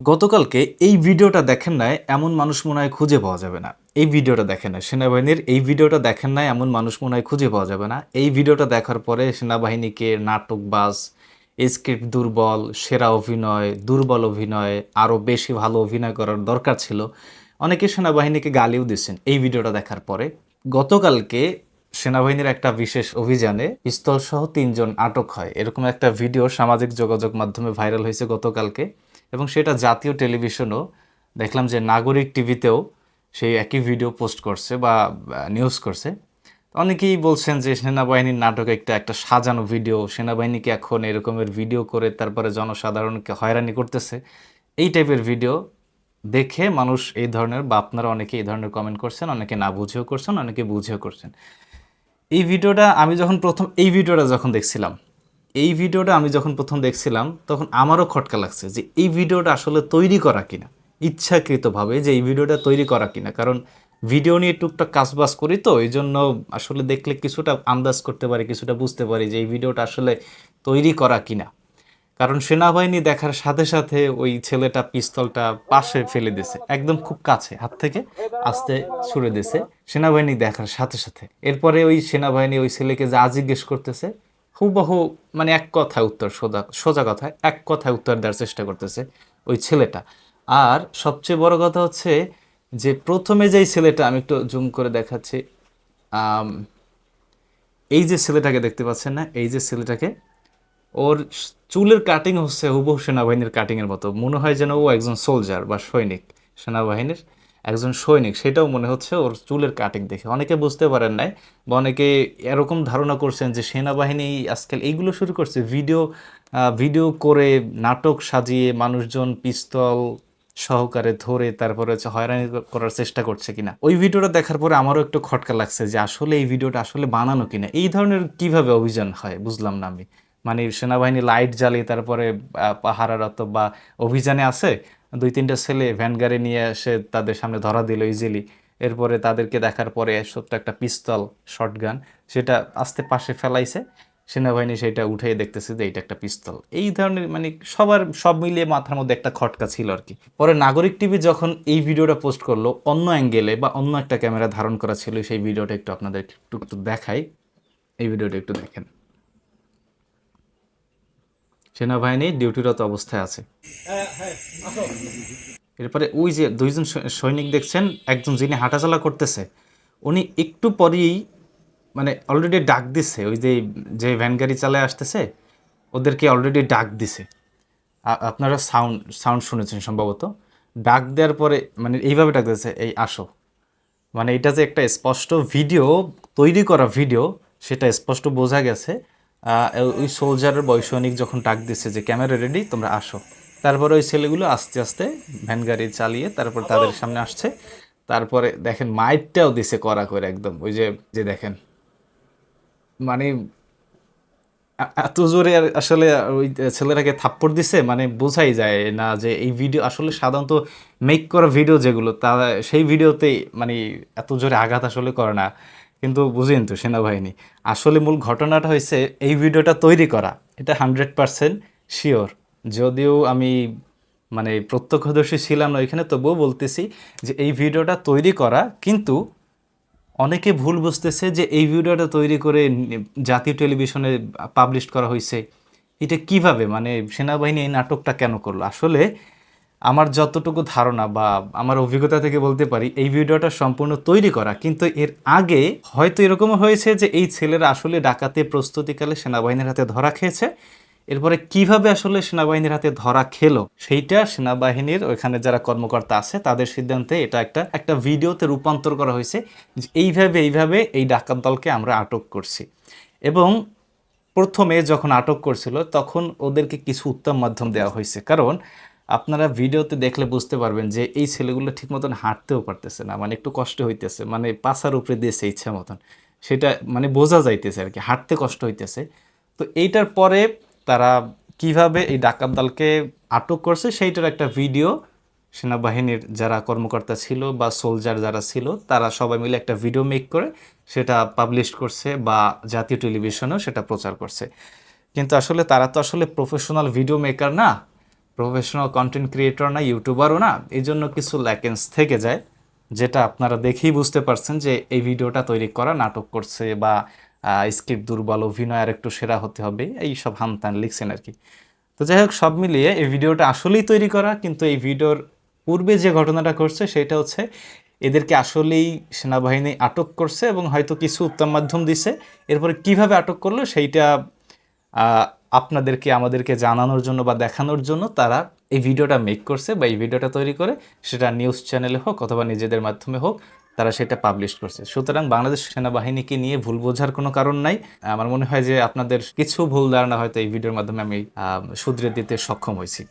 গতকালকে এই ভিডিওটা দেখেন নাই, এমন মানুষ মনে হয় খুঁজে পাওয়া যাবে না। এই ভিডিওটা দেখেন না সেনাবাহিনীর এই ভিডিওটা দেখেন নাই, এমন মানুষ মনে হয় খুঁজে পাওয়া যাবে না। এই ভিডিওটা দেখার পরে সেনাবাহিনীকে নাটকবাজ, স্ক্রিপ্ট দুর্বল, সেরা অভিনয়, দুর্বল অভিনয় আরও বেশি ভালো অভিনয় করার দরকার ছিল। অনেকে সেনাবাহিনীকে গালিও দিচ্ছেন এই ভিডিওটা দেখার পরে। গতকালকে সেনাবাহিনীর একটা বিশেষ অভিযানে পিস্তল সহ তিনজন আটক হয়। এরকম একটা ভিডিও সামাজিক যোগাযোগ মাধ্যমে ভাইরাল হয়েছে গতকালকে। এবং সেটা জাতীয় টেলিভিশনও। দেখলাম যে নাগরিক টিভিতেও সেই একই ভিডিও পোস্ট করছে বা নিউজ করছে। অনেকেই বলছেন যে সেনাবাহিনীর নাটক একটা একটা সাজানো ভিডিও, সেনাবাহিনীকে এখন এরকমের ভিডিও করে তারপরে জনসাধারণকে হয়রানি করতেছে। এই টাইপের ভিডিও দেখে মানুষ এই ধরনের বা আপনারা অনেকে এই ধরনের কমেন্ট করছেন, অনেকে না বুঝেও করছেন, অনেকে বুঝেও করছেন। এই ভিডিওটা আমি যখন প্রথম, এই ভিডিওটা যখন দেখছিলাম এই ভিডিওটা আমি যখন প্রথম দেখছিলাম, তখন আমারও খটকা লাগছে যে এই ভিডিওটা আসলে তৈরি করা কিনা, ইচ্ছাকৃতভাবে যে এই ভিডিওটা তৈরি করা কিনা। কারণ ভিডিও নিয়ে টুকটাক কাজবাজ করি তো, এই জন্য আসলে দেখলে কিছুটা আন্দাজ করতে পারি, কিছুটা বুঝতে পারি যে এই ভিডিওটা আসলে তৈরি করা কিনা। কারণ সেনাবাহিনী দেখার সাথে সাথে ওই ছেলেটা পিস্তলটা পাশে ফেলে দিছে একদম খুব কাছে, হাত থেকে আস্তে ছুড়ে দিছে সেনাবাহিনী দেখার সাথে সাথে, এরপরে ওই সেনাবাহিনী ওই ছেলেকে যা জিজ্ঞেস করতেছে হুবহু মানে এক কথায় উত্তর, সোজা সোজা কথায় এক কথায় উত্তর দেওয়ার চেষ্টা করতেছে ওই ছেলেটা। আর সবচেয়ে বড় কথা হচ্ছে যে প্রথমে যেই ছেলেটা, আমি একটু জুম করে দেখাচ্ছি এই যে ছেলেটাকে দেখতে পাচ্ছেন না, এই যে ছেলেটাকে, ওর চুলের কাটিং হচ্ছে হুবহু সেনাবাহিনীর কাটিংয়ের মতো। মনে হয় যেন ও একজন সোলজার বা সৈনিক সেনাবাহিনীর। একজন সৈনিক, সেটাও মনে হচ্ছে ওর চুলের কাটিং দেখে। অনেকে বুঝতে পারেন নাই বা অনেকে এরকম ধারণা করছেন যে সেনাবাহিনী আজকাল এইগুলো শুরু করছে। ভিডিও ভিডিও করে নাটক সাজিয়ে মানুষজন পিস্তল সহকারে ধরে তারপরে হচ্ছে হয়রানি করার চেষ্টা করছে কিনা। ওই ভিডিওটা দেখার পরে আমারও একটু খটকা লাগছে যে আসলে এই ভিডিওটা আসলে বানানো কিনা। এই ধরনের কীভাবে অভিযান হয় বুঝলাম না আমি। মানে সেনাবাহিনী লাইট জ্বালিয়ে তারপরে পাহারারত বা অভিযানে আছে দুই, তিনটা ছেলে ভ্যান গাড়ি নিয়ে এসে তাদের সামনে ধরা দিল ইজিলি এরপরে তাদেরকে দেখার পরে ছোট্ট একটা পিস্তল শটগান সেটা আস্তে পাশে ফেলাইছে। সেনাবাহিনী সেটা উঠে দেখতেছে যে এটা একটা পিস্তল। এই ধরনের মানে সবার, সব মিলিয়ে মাথার মধ্যে একটা খটকা ছিল আর কি। পরে নাগরিক টিভি যখন এই ভিডিওটা পোস্ট করল, অন্য অ্যাঙ্গেলে বা অন্য একটা ক্যামেরা ধারণ করা ছিল, সেই ভিডিওটা একটু আপনাদের একটু একটু দেখাই। এই ভিডিওটা একটু দেখেন। সেনাবাহিনী ডিউটিরত অবস্থায় আছে। এরপরে ওই যে দুইজন সৈনিক দেখছেন, একজন যিনি হাঁটাচলা করতেছে, উনি একটু পরেই মানে অলরেডি ডাক দিছে, ওই যে যে ভ্যান গাড়ি চালায় আসতেছে, ওদেরকে অলরেডি ডাক দিছে। আপনারা সাউন্ড সাউন্ড শুনেছেন সম্ভবত। ডাক দেওয়ার পরে মানে এইভাবে ডাক দিচ্ছে এই, আসো। মানে এটা যে একটা স্পষ্ট ভিডিও তৈরি করা ভিডিও সেটা স্পষ্ট বোঝা গেছে। ওই সোলজারের বৈষয়িক যখন ডাক দিচ্ছে যে, ক্যামেরা রেডি তোমরা আসো। তারপরে ওই ছেলেগুলো আস্তে আস্তে ভ্যান গাড়ি চালিয়ে তারপর তাদের সামনে আসছে। তারপরে দেখেন মাইকটাও দিছে করা করে একদম। ওই যে যে দেখেন। মানে এত জোরে আসলে ওই ছেলেটাকে থাপ্পড় দিছে মানে বোঝাই যায় না যে এই ভিডিও আসলে সাধারণত মেক করা ভিডিও যেগুলো তা সেই ভিডিওতে মানে এত জোরে আঘাত আসলে করে না। কিন্তু বুঝেন তো সেনাবাহিনী। আসলে মূল ঘটনাটা হয়েছে এই ভিডিওটা তৈরি করা। এটা হান্ড্রেড পারসেন্ট শিওর যদিও আমি মানে প্রত্যক্ষদর্শী ছিলাম না, ওইখানে তবুও বলতেছি যে এই ভিডিওটা তৈরি করা, কিন্তু অনেকে ভুল বুঝতেছে যে এই ভিডিওটা তৈরি করে জাতীয় টেলিভিশনে পাবলিশ করা হয়েছে। এটা কীভাবে? মানে সেনাবাহিনী এই নাটকটা কেন করল? আসলে আমার যতটুকু ধারণা বা আমার অভিজ্ঞতা থেকে বলতে পারি, এই ভিডিওটা সম্পূর্ণ তৈরি করা, কিন্তু এর আগে হয়তো এরকমও হয়েছে যে এই ছেলেরা আসলে ডাকাতে প্রস্তুতিকালে সেনাবাহিনীর হাতে ধরা খেয়েছে। এরপরে কীভাবে আসলে সেনাবাহিনীর হাতে ধরা খেলো, সেইটা সেনাবাহিনীর ওইখানে যারা কর্মকর্তা আছে, তাদের সিদ্ধান্তে এটা একটা একটা ভিডিওতে রূপান্তর করা হয়েছে এইভাবে এইভাবে এই ডাকাত দলকে আমরা আটক করছি। এবং প্রথমে যখন আটক করছিল, তখন ওদেরকে কিছু উত্তম মাধ্যম দেওয়া হয়েছে। কারণ আপনারা ভিডিওতে দেখলে বুঝতে পারবেন যে এই ছেলেগুলো ঠিক মতন হাঁটতেও পারতেছে না মানে একটু কষ্ট হইতেছে মানে পাশার উপরে দিয়েছে ইচ্ছা মতন। সেটা মানে বোঝা যাইতেছে আর কি, হাঁটতে কষ্ট হইতেছে। তো এইটার পরে তারা কীভাবে এই ডাকাত দলকে আটক করছে সেইটার একটা ভিডিও সেনাবাহিনীর যারা কর্মকর্তা ছিল বা সোলজার যারা ছিল, তারা সবাই মিলে একটা ভিডিও মেক করে সেটা পাবলিশ করছে বা জাতীয় টেলিভিশনেও সেটা প্রচার করছে। কিন্তু আসলে তারা তো আসলে প্রফেশনাল ভিডিও মেকার না প্রফেশনাল কন্টেন্ট ক্রিয়েটর না ইউটিউবারও না, এই জন্য কিছু ল্যাকেন্স থেকে যায়, যেটা আপনারা দেখেই বুঝতে পারছেন যে এই ভিডিওটা তৈরি করা, নাটক করছে বা স্ক্রিপ্ট দুর্বল, অভিনয় আর একটু সেরা হতে হবে এই সব হামতান লিখছেন আর কি। তো যাই হোক, সব মিলিয়ে এই ভিডিওটা আসলেই তৈরি করা, কিন্তু এই ভিডিওর পূর্বে যে ঘটনাটা করছে সেটা হচ্ছে এদেরকে আসলেই সেনাবাহিনী আটক করছে এবং হয়তো কিছু উত্তম মাধ্যম দিছে। এরপরে কীভাবে আটক করল সেইটা আপনাদেরকে, আমাদেরকে জানানোর জন্য বা দেখানোর জন্য তারা এই ভিডিওটা মেক করছে বা এই ভিডিওটা তৈরি করে, সেটা নিউজ চ্যানেলে হোক অথবা নিজেদের মাধ্যমে হোক তারা সেটা পাবলিশ করছে। সুতরাং বাংলাদেশ সেনাবাহিনীকে নিয়ে ভুল বোঝার কোনো কারণ নাই। আমার মনে হয় যে আপনাদের কিছু ভুল ধারণা হয়তো এই ভিডিওর মাধ্যমে আমি শুধরে দিতে সক্ষম হয়েছি।